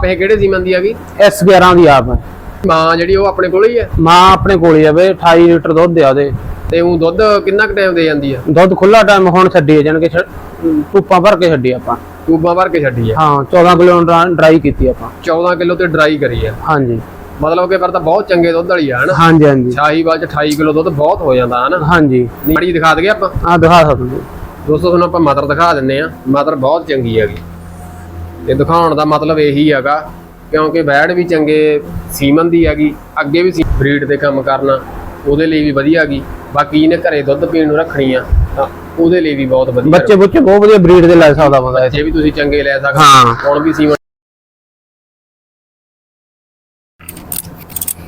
ਆਪ ਇਹ ਕਿਹੜੇ ਸੀਮਨ ਦੀ ਹੈਗੀ S11 ਦੀ ਆਪ। ਹੈ ਮਾਂ ਜਿਹੜੀ ਉਹ ਆਪਣੇ ਕੋਲ ਹੀ ਹੈ ਮਾਂ ਆਪਣੇ ਕੋਲ ਹੀ ਆ ਬਈ 28 ਲੀਟਰ ਦੁੱਧ ਆ ਉਹਦੇ। ਤੇ ਉਹ ਦੁੱਧ ਕਿੰਨਾ ਕੁ ਟਾਈਮ ਦੇ ਜਾਂਦੀ ਆ? ਦੁੱਧ ਖੁੱਲਾ ਟਾਈਮ ਹੁਣ ਛੱਡੀ ਜਾਣ ਕੇ ਧੁੱਪਾਂ ਭਰ ਕੇ ਛੱਡੀ ਆਪਾਂ। ਟੂਬਾਂ ਭਰ ਕੇ ਛੱਡੀ ਆ? ਹਾਂ 14 ਕਿਲੋ ਡਰਾਈ ਕੀਤੀ ਆਪਾਂ। 14 ਕਿਲੋ ਤੇ ਡਰਾਈ ਕਰੀ ਆ। ਹਾਂਜੀ। ਮਤਲਬ ਕਿ ਪਰ ਤਾਂ ਬਹੁਤ ਚੰਗੇ ਦੁੱਧ ਵਾਲੀ ਆ ਹਨਾ? ਹਾਂਜੀ ਹਾਂਜੀ। ਸ਼ਾਹੀਵਾਲ ਚ 28 ਕਿਲੋ ਦੁੱਧ ਬਹੁਤ ਹੋ ਜਾਂਦਾ ਹਨਾ? ਹਾਂਜੀ। ਮਾੜੀ ਦਿਖਾ ਦਈਏ ਆਪਾਂ? ਆ ਦਿਖਾ ਸਕਦੇ ਦੋਸਤੋ ਤੁਹਾਨੂੰ ਆਪਾਂ ਮਦਰ ਦਿਖਾ ਦਿੰਨੇ ਆ। ਮਦਰ ਬਹੁਤ ਚੰਗੀ ਹੈਗੀ। ਤੇ ਦਿਖਾਉਣ ਦਾ ਮਤਲਬ ਇਹੀ ਹੈਗਾ ਕਿਉਂਕਿ ਵੈੜ ਵੀ ਚੰਗੇ ਸੀਮਨ ਦੀ ਹੈਗੀ ਅੱਗੇ ਵੀ ਬਰੀਡ ਤੇ ਕੰਮ ਕਰਨਾ ਉਹਦੇ ਲਈ ਵੀ ਵਧੀਆ ਹੈਗੀ ਬਾਕੀ ਇਹਨੇ ਘਰੇ ਦੁੱਧ ਪੀਣ ਨੂੰ ਰੱਖਣੀ ਆ ਤਾਂ ਉਹਦੇ ਲਈ ਵੀ ਬਹੁਤ ਵਧੀਆ ਬੱਚੇ ਬੁੱਚੇ ਬਹੁਤ ਵਧੀਆ ਬਰੀਡ ਦੇ ਲੈ ਸਕਦਾ ਬੰਦਾ ਜੇ ਵੀ ਤੁਸੀਂ ਚੰਗੇ ਲੈ ਸਕਦੇ ਹਾਂ। ਹੁਣ ਵੀ ਸੀਮਨ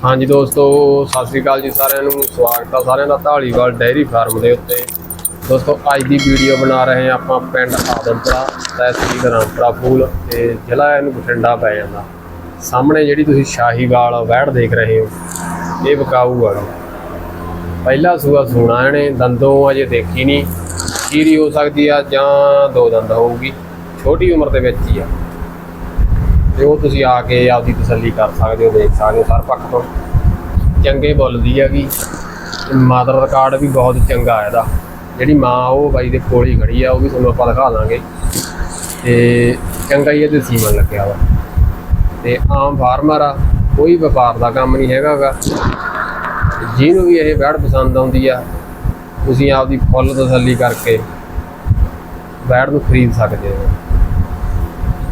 ਹਾਂਜੀ ਦੋਸਤੋ ਸਤਿ ਸ੍ਰੀ ਅਕਾਲ ਜੀ ਸਾਰਿਆਂ ਨੂੰ ਸਵਾਗਤ ਹੈ ਸਾਰਿਆਂ ਦਾ ਢਾਲੀਵਾਲ ਡੈਰੀ ਫਾਰਮ ਦੇ ਉੱਤੇ। ਦੋਸਤੋ, ਅੱਜ ਦੀ ਵੀਡੀਓ ਬਣਾ ਰਹੇ ਹਾਂ ਆਪਾਂ ਪਿੰਡ ਆਦਮਪੁਰਾ ਤਹਿਸੀਲ ਰਾਮਪੁਰਾ ਫੂਲ ਤੇ ਜ਼ਿਲ੍ਹਾ ਇਹਨੂੰ ਬਠਿੰਡਾ ਪੈ ਜਾਂਦਾ। ਸਾਹਮਣੇ ਜਿਹੜੀ ਤੁਸੀਂ ਸ਼ਾਹੀਵਾਲ ਵਹਿੜ ਦੇਖ ਰਹੇ ਹੋ, ਇਹ ਬਕਾਊ ਆ। ਪਹਿਲਾ ਸੂਆ ਸੂਣਾ ਇਹਨੇ, ਦੰਦੋਂ ਅਜੇ ਦੇਖੀ ਨਹੀਂ, ਖੀਰੀ ਹੋ ਸਕਦੀ ਆ ਜਾਂ ਦੋ ਦੰਦ ਹੋਊਗੀ, ਛੋਟੀ ਉਮਰ ਦੇ ਵਿੱਚ ਹੀ ਆ। ਤੇ ਉਹ ਤੁਸੀਂ ਆ ਕੇ ਆਪਦੀ ਤਸੱਲੀ ਕਰ ਸਕਦੇ ਹੋ, ਦੇਖ ਸਕਦੇ ਹੋ ਹਰ ਪੱਖ ਤੋਂ। ਚੰਗੇ ਬੋਲਦੀ ਹੈਗੀ, ਮਾਦਰ ਰਿਕਾਰਡ ਵੀ ਬਹੁਤ ਚੰਗਾ ਇਹਦਾ। ਜਿਹੜੀ ਮਾਂ ਉਹ ਬਾਈ ਦੇ ਕੋਲ ਹੀ ਖੜੀ ਆ, ਉਹ ਵੀ ਤੁਹਾਨੂੰ ਆਪਾਂ ਦਿਖਾ ਦਾਂਗੇ। ਤੇ ਚੰਗਾ ਹੀ ਇਹਦੇ ਸੀਮਨ ਲੱਗਿਆ ਵਾ। ਤੇ ਆਮ ਫਾਰਮਰ ਆ, ਕੋਈ ਵਪਾਰ ਦਾ ਕੰਮ ਨਹੀਂ ਹੈਗਾਗਾ ਜਿਹਨੂੰ ਵੀ ਇਹ ਵੈੜ ਪਸੰਦ ਆਉਂਦੀ ਆ, ਤੁਸੀਂ ਆਪਦੀ ਫੁੱਲ ਤਸੱਲੀ ਕਰਕੇ ਵੈੜ ਨੂੰ ਖਰੀਦ ਸਕਦੇ ਹੋ।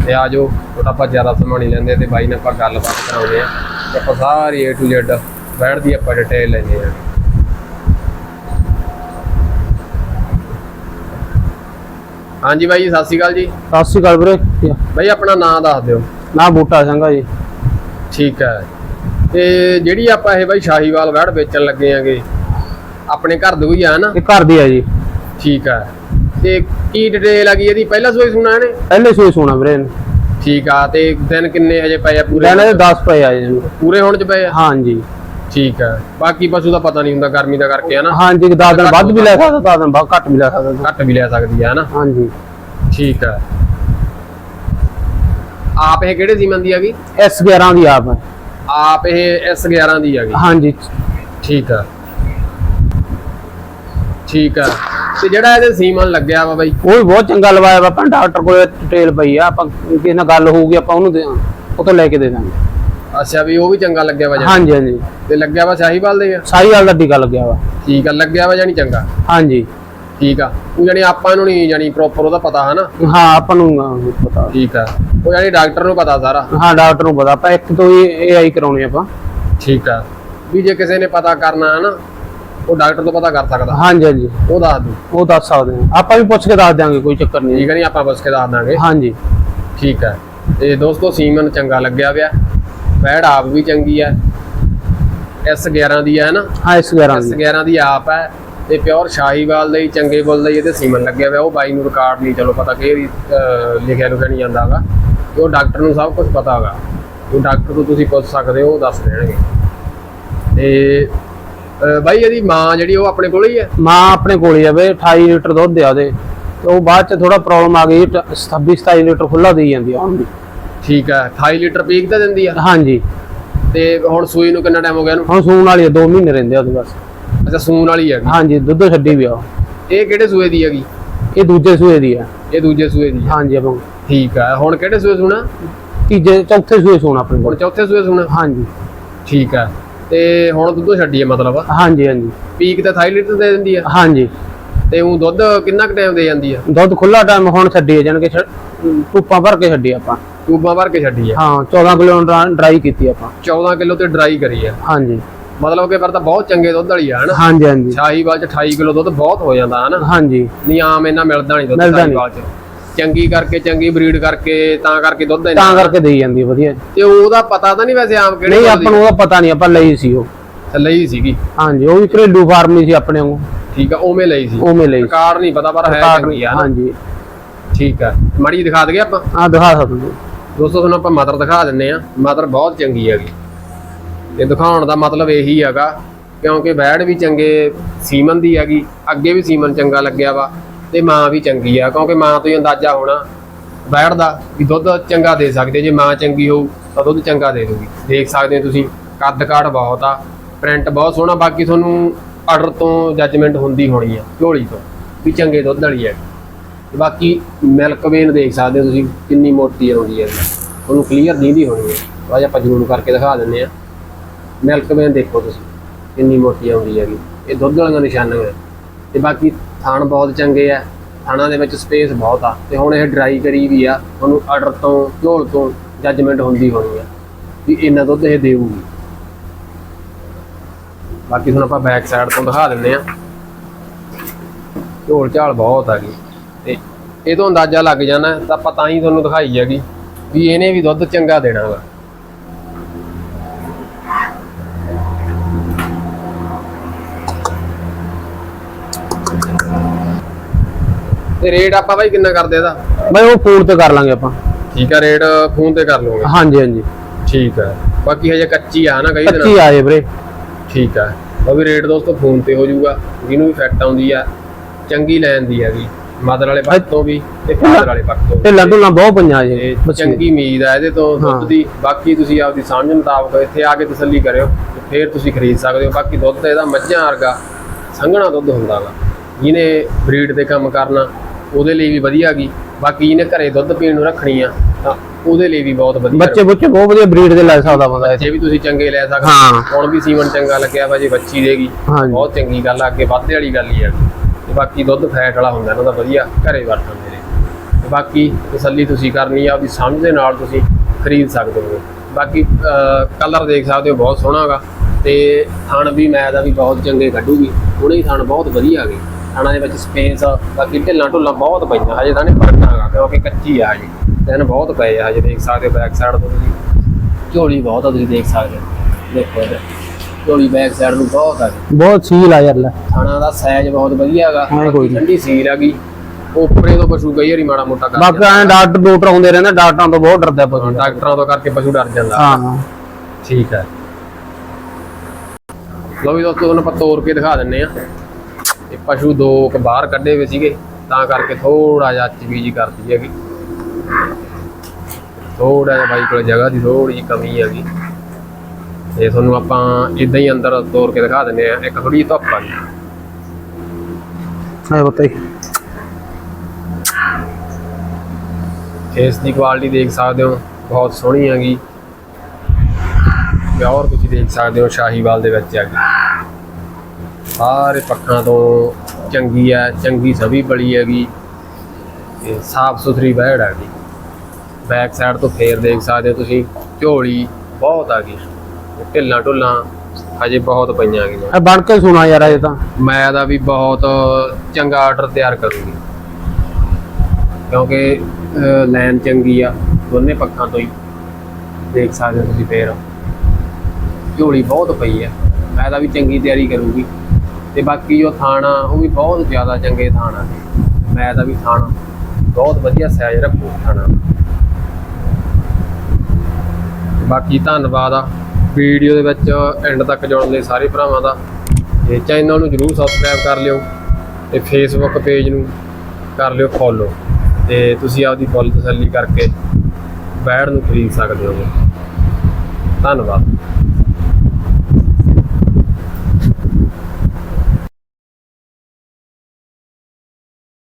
ਤੇ ਆ ਜਾਓ ਥੋੜਾ ਆਪਾਂ ਜ਼ਿਆਦਾ ਸਮਾਂ ਨਹੀਂ ਲੈਂਦੇ, ਤੇ ਬਾਈ ਨਾਲ ਆਪਾਂ ਗੱਲਬਾਤ ਕਰਾਉਂਦੇ ਆ। ਤੇ ਆਪਾਂ ਸਾਰੀ A to Z ਬੈਠ ਦੀ ਆਪਾਂ ਡਿਟੇਲ ਲੈਂਦੇ ਆ। ਹਾਂਜੀ ਬਾਈ ਜੀ, ਸਤਿ ਸ਼੍ਰੀ ਅਕਾਲ ਜੀ। ਸਤਿ ਸ਼੍ਰੀ ਅਕਾਲ ਵੀਰੇ ਬਾਈ ਆਪਣਾ ਨਾਮ ਦੱਸ ਦਿਓ। ਨਾ ਬੂਟਾ ਸਿੰਘਾ ਜੀ। ਠੀਕ ਹੈ। ਤੇ ਜਿਹੜੀ ਆਪਾਂ ਇਹ ਬਾਈ ਸ਼ਾਹੀਵਾਲ ਵੈੜ ਵੇਚਣ ਲੱਗੇ ਆਂਗੇ ਆਪਣੇ ਘਰ ਦੇ ਹੀ ਆ ਨਾ ਇਹ ਘਰ ਦੀ ਆ ਜੀ। ਠੀਕ ਹੈ। ਤੇ ਕੀ ਡਿਟੇਲ ਆ ਗਈ ਇਹਦੀ? ਪਹਿਲਾ ਸੋਈ ਸੁਣਾ ਇਹਨੇ? ਪਹਿਲੇ ਸੂਈ ਸੋਣਾ ਵੀਰੇ। ਠੀਕ ਆ ਤੇ ਦਿਨ ਕਿੰਨੇ ਹਜੇ ਪਏ ਆ ਪੂਰੇ? ਲੈਣੇ ਦੇ 10 ਪਏ ਆ ਜੀ। ਪੂਰੇ ਹੋਣ ਚ ਪਏ ਆ? ਹਾਂਜੀ। ਠੀਕ ਹੈ। ਬਾਕੀ ਪਸ਼ੂ ਦਾ ਪਤਾ ਨਹੀਂ ਹੁੰਦਾ ਗਰਮੀ ਦਾ ਕਰਕੇ ਹੈ ਨਾ। ਹਾਂਜੀ 10 ਦਿਨ ਵੱਧ ਵੀ ਲੈ ਸਕਦਾ 10 ਦਿਨ ਬਾਅਦ ਘੱਟ ਵੀ ਲੈ ਸਕਦਾ ਘੱਟ ਵੀ ਲੈ ਸਕਦੀ ਹੈ ਨਾ। ਹਾਂਜੀ। ਠੀਕ ਹੈ। ਆਪ ਇਹ ਕਿਹੜੇ ਸੀਮਨ ਦੀ ਹੈਗੀ? S11 ਦੀ ਆਪ ਹੈ। ਆਪ ਇਹ S11 ਦੀ ਹੈਗੀ। ਹਾਂਜੀ। ਠੀਕ ਹੈ। ਠੀਕ ਹੈ। ਤੇ ਜਿਹੜਾ ਇਹਦੇ ਸੀਮਨ ਲੱਗਿਆ ਵਾ ਬਾਈ? ਉਹ ਵੀ ਬਹੁਤ ਚੰਗਾ ਲਵਾਇਆ ਵਾ ਆਪਾਂ ਡਾਕਟਰ ਕੋਲ ਡਿਟੇਲ ਪਈ ਆ ਆਪਾਂ ਕਿਸੇ ਨਾਲ ਗੱਲ ਹੋਊਗੀ ਆਪਾਂ ਉਹਨੂੰ ਦੇ ਉਹ ਤੋਂ ਲੈ ਕੇ ਦੇ ਦਾਂਗੇ। ਅੱਛਾ ਵੀ ਉਹ ਵੀ ਚੰਗਾ ਲੱਗਿਆ ਵਾ ਜਾਨੀ। ਹਾਂਜੀ ਹਾਂਜੀ। ਤੇ ਲੱਗਿਆ ਵਾ ਸ਼ਾਹੀਵਾਲ ਦੇ? ਆ ਸਾਰੀ ਗੱਲ ਦਾ ਟੀਕਾ ਲੱਗਿਆ ਵਾ। ਠੀਕ ਆ ਲੱਗਿਆ ਵਾ ਜਾਨੀ ਚੰਗਾ? ਹਾਂਜੀ। ਠੀਕ ਆ ਉਹ ਜਾਨੀ ਆਪਾਂ ਨੂੰ ਨਹੀਂ ਜਾਨੀ ਪ੍ਰੋਪਰ ਉਹਦਾ ਪਤਾ ਹੈ ਨਾ ਹਾਂ ਆਪਾਂ ਨੂੰ ਅਹ, ਪਤਾ। ਠੀਕ ਆ ਉਹ ਜਾਨੀ ਡਾਕਟਰ ਨੂੰ ਪਤਾ ਸਾਰਾ? ਹਾਂ ਡਾਕਟਰ ਨੂੰ ਪਤਾ ਆਪਾਂ ਇੱਕ ਤੋਂ ਹੀ ਏਆਈ ਕਰਾਉਣੀ ਆਪਾਂ। ਠੀਕ ਆ ਵੀ ਜੇ ਕਿਸੇ ਨੇ ਪਤਾ ਕਰਨਾ ਹੈ ਨਾ ਉਹ ਡਾਕਟਰ ਤੋਂ ਪਤਾ ਕਰ ਸਕਦਾ। ਹਾਂਜੀ ਹਾਂਜੀ। ਉਹ ਦੱਸ ਦੂ ਉਹ ਦੱਸ ਸਕਦੇ ਹਾਂ ਆਪਾਂ ਵੀ ਪੁੱਛ ਕੇ ਦੱਸ ਦਿਆਂਗੇ ਕੋਈ ਚੱਕਰ ਨਹੀਂ ਠੀਕ ਹੈ ਨਹੀਂ ਆਪਾਂ ਬਸ ਕੇ ਦੱਸ ਦਾਂਗੇ ਹਾਂਜੀ। ਠੀਕ ਹੈ ਤੇ ਦੋਸਤੋ ਸੀਮਨ ਚੰਗਾ ਲੱਗਿਆ ਪਿਆ। ਬੈੜ ਆਪ ਵੀ ਚੰਗੀ ਹੈ S11 ਦੀ ਹੈ ਨਾ ਹਾਂ ਇਸ 11 ਦੀ। S11 ਦੀ ਆਪ ਹੈ ਤੇ ਪਿਓਰ ਸ਼ਾਹੀਵਾਲ ਦੇ ਹੀ ਚੰਗੇ ਬੁੱਲ ਦੇ ਹੀ ਇਹਦੇ ਸੀਮਨ ਲੱਗਿਆ ਪਿਆ ਉਹ ਬਾਈ ਨੂੰ ਰਿਕਾਰਡ ਨਹੀਂ ਚਲੋ ਪਤਾ ਕਿ ਲਿਖਿਆ ਲੁਖਿਆ ਨਹੀਂ ਜਾਂਦਾ ਹੈਗਾ। ਉਹ ਡਾਕਟਰ ਨੂੰ ਸਭ ਕੁਝ ਪਤਾ ਹੈਗਾ। ਉਹ ਡਾਕਟਰ ਤੋਂ ਤੁਸੀਂ ਪੁੱਛ ਸਕਦੇ ਹੋ ਉਹ ਦੱਸ ਦੇਣਗੇ। ਤੇ ਬਾਈ ਇਹਦੀ ਮਾਂ ਜਿਹੜੀ ਉਹ ਆਪਣੇ ਕੋਲ ਹੀ ਹੈ ਮਾਂ ਆਪਣੇ ਕੋਲ ਹੀ ਆ ਬਈ 28 ਲੀਟਰ ਦੁੱਧ ਆ ਉਹਦੇ। ਤੇ ਉਹ ਬਾਅਦ ਚ ਥੋੜਾ ਪ੍ਰੋਬਲਮ ਆ ਗਈ 26 27 ਲੀਟਰ ਖੁੱਲਾ ਦੇਈ ਜਾਂਦੀ ਆ ਹੁਣ ਵੀ। ਠੀਕ ਹੈ 28 ਲੀਟਰ ਪੀਕ ਤੇ ਦਿੰਦੀ ਆ? ਹਾਂਜੀ। ਤੇ ਹੁਣ ਸੂਈ ਨੂੰ ਕਿੰਨਾ ਟਾਈਮ ਹੋ ਗਿਆ ਇਹਨੂੰ? ਹੁਣ ਸੂਣ ਵਾਲੀ 2 ਮਹੀਨੇ ਰਹਿੰਦੇ ਆ ਉਹਦੇ ਬਸ। ਅੱਛਾ ਸੂਣ ਵਾਲੀ ਹੈਗੀ ਹਾਂਜੀ ਦੁੱਧ ਛੱਡੀ ਵੀ ਆ ਉਹ। ਇਹ ਕਿਹੜੇ ਸੂਏ ਦੀ ਹੈਗੀ? ਇਹ ਦੂਜੇ ਸੂਏ ਦੀ ਆ। ਇਹ ਦੂਜੇ ਸੂਏ ਦੀ ਹਾਂਜੀ ਆਪਾਂ ਠੀਕ ਹੈ ਹੁਣ ਕਿਹੜੇ ਸੂਏ ਸੁਣਾ? ਤੀਜੇ ਚੌਥੇ ਸੂਏ ਸੂਣ ਆਪਣੇ ਹੁਣ ਕੋਲ ਚੌਥੇ ਸੂਏ ਸੁਣਾ? ਹਾਂਜੀ। ਠੀਕ ਹੈ ਤੇ ਹੁਣ ਦੁੱਧ ਛੱਡੀ ਹੈ ਮਤਲਬ ਹਾਂਜੀ ਹਾਂਜੀ। ਪੀਕ ਤੇ 28 ਲੀਟਰ ਦੇ ਦਿੰਦੀ ਆ? ਹਾਂਜੀ। ਤੇ ਉਹ ਦੁੱਧ ਕਿੰਨਾ ਕੁ ਟਾਈਮ ਦੇ ਜਾਂਦੀ ਆ? ਦੁੱਧ ਖੁੱਲਾ ਟਾਈਮ ਹੁਣ ਛੱਡੀ ਜਾਣ ਕੇ ਭਰ ਕੇ ਛੱਡੀ ਆਪਾਂ। ਟੂਬਾਂ ਭਰ ਕੇ ਛੱਡੀ ਆ। ਹਾਂ 14 ਕਿਲੋ ਡਰਾਈ ਕੀਤੀ ਆਪਾਂ। 14 ਕਿਲੋ ਤੇ ਡਰਾਈ ਕਰੀ ਆ। ਹਾਂਜੀ। ਮਤਲਬ ਕਿ ਪਰ ਤਾਂ ਬਹੁਤ ਚੰਗੇ ਦੁੱਧ ਵਾਲੀ ਆ ਹਨਾ? ਹਾਂਜੀ ਹਾਂਜੀ। ਸ਼ਾਹੀਵਾਲ ਚ 28 ਕਿਲੋ ਦੁੱਧ ਬਹੁਤ ਹੋ ਜਾਂਦਾ ਹਨਾ? ਹਾਂਜੀ। ਨਹੀਂ ਆਮ ਇਹਨਾਂ ਮਿਲਦਾ ਨਹੀਂ ਦੁੱਧ। ਸ਼ਾਹੀਵਾਲ ਚ। ਚੰਗੀ ਕਰਕੇ ਚੰਗੀ ਬਰੀਡ ਕਰਕੇ ਤਾਂ ਕਰਕੇ ਦੁੱਧ ਤਾਂ ਇੰਨਾ ਕਰਕੇ ਦੇਈ ਜਾਂਦੀ ਵਧੀਆ। ਤੇ ਉਹਦਾ ਪਤਾ ਤਾਂ ਨਹੀਂ ਵੈਸੇ ਆਮ ਕਿਹੜੇ ਨਹੀਂ ਆਪਾਂ ਨੂੰ ਉਹਦਾ ਪਤਾ ਨਹੀਂ ਆਪਾਂ ਲਈ ਸੀ ਉਹ? ਲਈ ਸੀਗੀ। ਹਾਂਜੀ ਉਹ ਵੀ ਘਰੇਲੂ ਫਾਰਮ ਨਹੀਂ ਸੀ ਆਪਣੇ ਵਾਂਗੂ। ਠੀਕ ਆ ਉਵੇਂ ਲਈ ਸੀ। ਉਵੇਂ ਲਈ ਕਾਰ ਨਹੀਂ ਪਤਾ ਪਰ ਹੈ ਚੰਗੀ ਆ ਹਾਂਜੀ। ਠੀਕ ਆ। ਮੜੀ ਦਿਖਾ ਦਈਏ ਆਪਾਂ? ਆ ਦਿਖਾ ਸਕਦੇ ਹੋ। ਦੋਸਤੋ, ਤੁਹਾਨੂੰ ਆਪਾਂ ਮਦਰ ਦਿਖਾ ਦਿੰਨੇ ਆ ਮਦਰ ਬਹੁਤ ਚੰਗੀ ਹੈਗੀ। ਤੇ ਦਿਖਾਉਣ ਦਾ ਮਤਲਬ ਇਹੀ ਹੈਗਾ, ਕਿਉਂਕਿ ਬੈੜ ਵੀ ਚੰਗੇ ਸੀਮਨ ਦੀ ਹੈਗੀ, ਅੱਗੇ ਵੀ ਸੀਮਨ ਚੰਗਾ ਲੱਗਿਆ ਵਾ ਤੇ ਮਾਂ ਵੀ ਚੰਗੀ ਆ, ਕਿਉਂਕਿ ਮਾਂ ਤੋਂ ਹੀ ਅੰਦਾਜ਼ਾ ਹੋਣਾ ਬੈਠਦਾ ਵੀ ਦੁੱਧ ਚੰਗਾ ਦੇ ਸਕਦੇ, ਜੇ ਮਾਂ ਚੰਗੀ ਹੋਊ ਤਾਂ ਦੁੱਧ ਚੰਗਾ ਦੇ ਦੂਗੀ ਦੇਖ ਸਕਦੇ ਹੋ ਤੁਸੀਂ, ਕੱਦ ਕਾਠ ਬਹੁਤ ਆ ਪ੍ਰਿੰਟ ਬਹੁਤ ਸੋਹਣਾ, ਬਾਕੀ ਤੁਹਾਨੂੰ ਆਰਡਰ ਤੋਂ ਜੱਜਮੈਂਟ ਹੁੰਦੀ ਹੋਣੀ ਆ, ਝੋਲੀ ਤੋਂ, ਵੀ ਚੰਗੇ ਦੁੱਧ ਵਾਲੀ ਹੈ ਬਾਕੀ ਮਿਲਕ ਵੇਨ ਦੇਖ ਸਕਦੇ ਹੋ ਤੁਸੀਂ ਕਿੰਨੀ ਮੋਟੀ ਆਉਂਦੀ ਹੈ ਉਹਨੂੰ ਕਲੀਅਰ ਦੀਂਦੀ ਹੋਣੀ ਹੈ ਅੱਜ ਆਪਾਂ ਜ਼ਰੂਰ ਕਰਕੇ ਦਿਖਾ ਦਿੰਦੇ ਆ। ਮਿਲਕ ਵੇਨ ਦੇਖੋ ਤੁਸੀਂ, ਕਿੰਨੀ ਮੋਟੀ ਆਉਂਦੀ ਹੈਗੀ। ਇਹ ਦੁੱਧ ਵਾਲੀਆਂ ਨਿਸ਼ਾਨੀਆਂ ਤੇ ਬਾਕੀ ਥਾਣ ਬਹੁਤ ਚੰਗੇ ਆ। ਥਾਣਾ ਦੇ ਵਿੱਚ ਸਪੇਸ ਬਹੁਤ ਆ। ਤੇ ਹੁਣ ਇਹ ਡਰਾਈ ਕਰੀ ਵੀ ਆ। ਉਹਨੂੰ ਆਰਡਰ ਤੋਂ ਝੋਲ ਤੋਂ ਜੱਜਮੈਂਟ ਹੁੰਦੀ ਹੋਣੀ ਆ ਵੀ ਇੰਨਾ ਦੁੱਧ ਇਹ ਦੇਊਗੀ। ਬਾਕੀ ਤੁਹਾਨੂੰ ਆਪਾਂ ਬੈਕ ਸਾਈਡ ਤੋਂ ਦਿਖਾ ਦਿੰਦੇ ਆ। ਝੋਲ ਝਾਲ ਬਹੁਤ ਆ ਗਈ ਇਹ ਤੋਂ ਅੰਦਾਜ਼ਾ ਲੱਗ ਜਾਣਾ ਤਾਂ ਆਪਾਂ ਤਾਂ ਹੀ ਤੁਹਾਨੂੰ ਦਿਖਾਈ ਹੈਗੀ ਵੀ ਇਹਨੇ ਵੀ ਦੁੱਧ ਚੰਗਾ ਦੇਣਾ ਵਾ। ਤੇ ਰੇਟ ਆਪਾਂ ਬਾਈ ਕਿੰਨਾ ਕਰਦੇ ਇਹਦਾ? ਬਈ ਉਹ ਫੋਨ ਤੇ ਕਰ ਲਾਂਗੇ ਆਪਾਂ। ਠੀਕ ਆ ਰੇਟ ਫੋਨ ਤੇ ਕਰ ਲਓਗੇ। ਹਾਂਜੀ ਹਾਂਜੀ। ਠੀਕ ਆ। ਬਾਕੀ ਹਜੇ ਕੱਚੀ ਆ ਨਾ ਕਈ ਦਿਨਾਂ 25 ਆਏ ਵੀਰੇ। ਠੀਕ ਆ। ਉਹ ਵੀ ਰੇਟ ਦੋਸਤੋ ਫੋਨ ਤੇ ਹੋ ਜਾਊਗਾ। ਜਿਹਨੂੰ ਵੀ ਫਿੱਟ ਆਉਂਦੀ ਆ ਚੰਗੀ ਲੈਣ ਦੀ ਹੈਗੀ। ਮਦਰ ਵਾਲੇ ਪੱਖ ਤੋਂ ਵੀ ਤੇ ਫਾਦਰ ਵਾਲੇ ਪੱਖ ਤੋਂ। ਢਿੱਲਾਂ ਢੁੱਲਾਂ ਬਹੁਤ ਪਈਆਂ ਜੀ ਤੇ ਚੰਗੀ ਉਮੀਦ ਆ ਇਹਦੇ ਤੋਂ ਦੁੱਧ ਹਾਂ। ਦੀ। ਬਾਕੀ ਤੁਸੀਂ ਆਪਦੀ ਸਮਝ ਮੁਤਾਬਕ ਇੱਥੇ ਆ ਕੇ ਤਸੱਲੀ ਕਰਿਓ ਤੇ ਫਿਰ ਤੁਸੀਂ ਖਰੀਦ ਸਕਦੇ ਹੋ। ਬਾਕੀ ਦੁੱਧ ਇਹਦਾ ਮੱਝਾਂ ਵਰਗਾ ਸੰਘਣਾ ਦੁੱਧ ਹੁੰਦਾ ਵਾ। ਜਿਹਨੇ ਬਰੀਡ ਦੇ ਕੰਮ ਕਰਨਾ ਉਹਦੇ ਲਈ ਵੀ ਵਧੀਆ ਗੀ। ਬਾਕੀ ਜਿਹਨੇ ਘਰੇ ਦੁੱਧ ਪੀਣ ਨੂੰ ਰੱਖਣੀ ਆ ਤਾਂ ਉਹਦੇ ਲਈ ਵੀ ਬਹੁਤ ਵਧੀਆ ਬੱਚੇ ਬੁੱਚੇ ਬਹੁਤ ਵਧੀਆ ਬਰੀਡ ਦੇ ਲੈ ਸਕਦਾ ਬੰਦਾ ਜੇ ਵੀ ਤੁਸੀਂ ਚੰਗੇ ਲੈ ਸਕਦੇ ਹਾਂ। ਹੁਣ ਵੀ ਸੀਮਨ ਚੰਗਾ ਲੱਗਿਆ ਵਾ ਜੇ ਬੱਚੀ ਦੇਗੀ ਬਹੁਤ ਚੰਗੀ ਗੱਲ ਆ ਅੱਗੇ ਵਾਧੇ ਵਾਲੀ ਗੱਲ ਹੀ ਆ। ਤੇ ਬਾਕੀ ਦੁੱਧ ਫੈਟ ਵਾਲਾ ਹੁੰਦਾ, ਇਹਨਾਂ ਦਾ ਵਧੀਆ ਘਰੇ ਵਰਤਣ ਦੇ ਲਈ। ਤੇ ਬਾਕੀ ਤਸੱਲੀ ਤੁਸੀਂ ਕਰਨੀ ਆ, ਉਹਦੀ ਸਮਝ ਦੇ ਨਾਲ ਤੁਸੀਂ ਖਰੀਦ ਸਕਦੇ ਹੋ। ਬਾਕੀ ਕਲਰ ਦੇਖ ਸਕਦੇ ਹੋ, ਬਹੁਤ ਸੋਹਣਾ ਹੈਗਾ ਤੇ ਥਣ ਵੀ ਮੈਂ ਦਾ ਵੀ ਬਹੁਤ ਚੰਗੇ ਕੱਢੂਗੀ। ਉਹਨੇ ਹੀ ਥਣ ਬਹੁਤ ਵਧੀਆ ਗਏ। ਥਾਣਾ ਦੇ ਵਿੱਚ ਸਪੇਸ ਬਾਕੀ ਢਿੱਲਾਂ ਢੁੱਲਾਂ ਬਹੁਤ ਪਈਆਂ। ਹਜੇ ਤਾਂ ਨਹੀਂ ਪੜਨਾ ਹੈਗਾ ਕਿਉਂਕਿ ਕੱਚੀ ਆ ਹਜੇ। ਦਿਨ ਬਹੁਤ ਪਏ ਆ, ਹਜੇ ਦੇਖ ਸਕਦੇ ਹੋ ਬੈਕ ਸਾਈਡ ਤੋਂ ਤੁਸੀਂ। ਝੋਲੀ ਬਹੁਤ ਆ, ਤੁਸੀਂ ਦੇਖ ਸਕਦੇ ਹੋ। ਦੇਖੋ ਇੱਧਰ ਝੋਲੀ ਬੈਕ ਸਾਈਡ ਨੂੰ ਬਹੁਤ ਆ। ਗਈ ਬਹੁਤ ਸੀਲ ਆ ਯਾਰ ਲੈ। ਥਾਣਾ ਦਾ ਸਾਈਜ਼ ਬਹੁਤ ਵਧੀਆ ਹੈਗਾ। ਹਾਂ, ਕੋਈ ਨੀ। ਠੰਡੀ ਸੀਲ ਹੈਗੀ। ਉੱਪਰੇ ਤੋਂ ਪਸ਼ੂ ਕਈ ਵਾਰੀ ਮਾੜਾ ਮੋਟਾ ਕਰ ਬਾਕੀ ਐਂ ਡਾਕਟਰ ਡਾਕਟਰ ਆਉਂਦੇ ਰਹਿੰਦੇ ਡਾਕਟਰਾਂ ਤੋਂ ਬਹੁਤ ਡਰਦਾ। ਪਸ਼ੂ। ਡਾਕਟਰਾਂ ਤੋਂ ਕਰਕੇ ਪਸ਼ੂ ਡਰ ਜਾਂਦਾ। ਹਾਂ। ਠੀਕ ਹੈ ਲਓ ਵੀ ਦੋਸਤੋ ਤੁਹਾਨੂੰ ਆਪਾਂ ਤੋੜ ਕੇ ਦਿਖਾ ਦਿੰਨੇ ਆ। ਇਹ ਪਸ਼ੂ ਦੋ ਕੁ ਬਾਹਰ ਕੱਢੇ ਹੋਏ ਸੀਗੇ ਤਾਂ ਕਰਕੇ ਥੋੜਾ ਜਿਹਾ ਚੀਜ਼ ਜੀ ਕਰਦੀ ਹੈਗੀ। ਥੋੜਾ ਜਿਹਾ ਬਾਈ ਕੋਲ ਜਗ੍ਹਾ ਦੀ ਥੋੜੀ ਜਿਹੀ ਕਮੀ ਹੈਗੀ। ਤੇ ਤੁਹਾਨੂੰ ਆਪਾਂ ਇਦਾਂ ਹੀ ਅੰਦਰ ਤੋੜ ਕੇ ਦਿਖਾ ਦਿੰਨੇ ਆ ਇੱਕ ਥੋੜੀ ਜਿਹੀ ਧੁੱਪ ਆ ਗਈ। ਹੈ ਬਤਾਈ ਫੇਸ ਦੀ ਕੁਆਲਿਟੀ ਦੇਖ ਸਕਦੇ ਹੋ। ਬਹੁਤ ਸੋਹਣੀ ਹੈਗੀ ਪਿਓਰ ਤੁਸੀਂ ਦੇਖ ਸਕਦੇ ਹੋ ਸ਼ਾਹੀਵਾਲ ਦੇ ਵਿੱਚ ਹੈਗੀ ਸਾਰੇ ਪੱਖਾਂ ਤੋਂ ਚੰਗੀ ਹੈ ਚੰਗੀ ਸਭੀ ਬੜੀ ਹੈਗੀ। ਤੇ ਸਾਫ਼ ਸੁਥਰੀ ਬੈੜ ਹੈਗੀ ਬੈਕ ਸਾਈਡ ਤੋਂ ਫੇਰ ਦੇਖ ਸਕਦੇ ਹੋ ਤੁਸੀਂ। ਝੋਲੀ ਬਹੁਤ ਆ ਗਈ। ਢਿੱਲਾਂ ਢੁੱਲਾਂ ਹਜੇ ਬਹੁਤ ਪਈਆਂ ਹੈਗੀਆਂ ਇਹ ਬਣ ਕੇ ਸੁਣਾ ਯਾਰ ਇਹ ਤਾਂ। ਮੈਂ ਦਾ ਵੀ ਬਹੁਤ ਚੰਗਾ ਆਰਡਰ ਤਿਆਰ ਕਰੂੰਗੀ। ਕਿਉਂਕਿ ਲਾਈਨ ਚੰਗੀ ਆ ਦੋਨੇ ਪੱਖਾਂ ਤੋਂ ਹੀ ਦੇਖ ਸਕਦੇ ਹੋ ਤੁਸੀਂ ਫੇਰ। ਝੋਲੀ ਬਹੁਤ ਪਈ ਆ। ਮੈਂ ਦਾ ਵੀ ਚੰਗੀ ਤਿਆਰੀ ਕਰੂੰਗੀ। ਤੇ ਬਾਕੀ ਜੋ ਥਾਣਾ ਉਹ ਵੀ ਬਹੁਤ ਜ਼ਿਆਦਾ ਚੰਗੇ ਥਾਣਾ ਨੇ ਮੈਂ ਦਾ ਵੀ ਥਾਣਾ ਬਹੁਤ ਵਧੀਆ ਸਾਈਜ਼ ਰੱਖੂ ਥਾਣਾ ਬਾਕੀ ਧੰਨਵਾਦ ਆ। ਵੀਡੀਓ ਦੇ ਵਿੱਚ ਐਂਡ ਤੱਕ ਜੁੜਨ ਲਈ ਸਾਰੇ ਭਰਾਵਾਂ ਦਾ ਤੇ ਚੈਨਲ ਨੂੰ ਜਰੂਰ ਸਬਸਕ੍ਰਾਈਬ ਕਰ ਲਿਓ ਤੇ ਫੇਸਬੁੱਕ ਪੇਜ ਨੂੰ ਕਰ ਲਿਓ ਫੋਲੋ ਤੇ ਤੁਸੀਂ ਆਪਦੀ ਫੁੱਲ ਤਸੱਲੀ ਕਰਕੇ ਬੈੜ ਨੂੰ ਖਰੀਦ ਸਕਦੇ ਹੋ ਧੰਨਵਾਦ।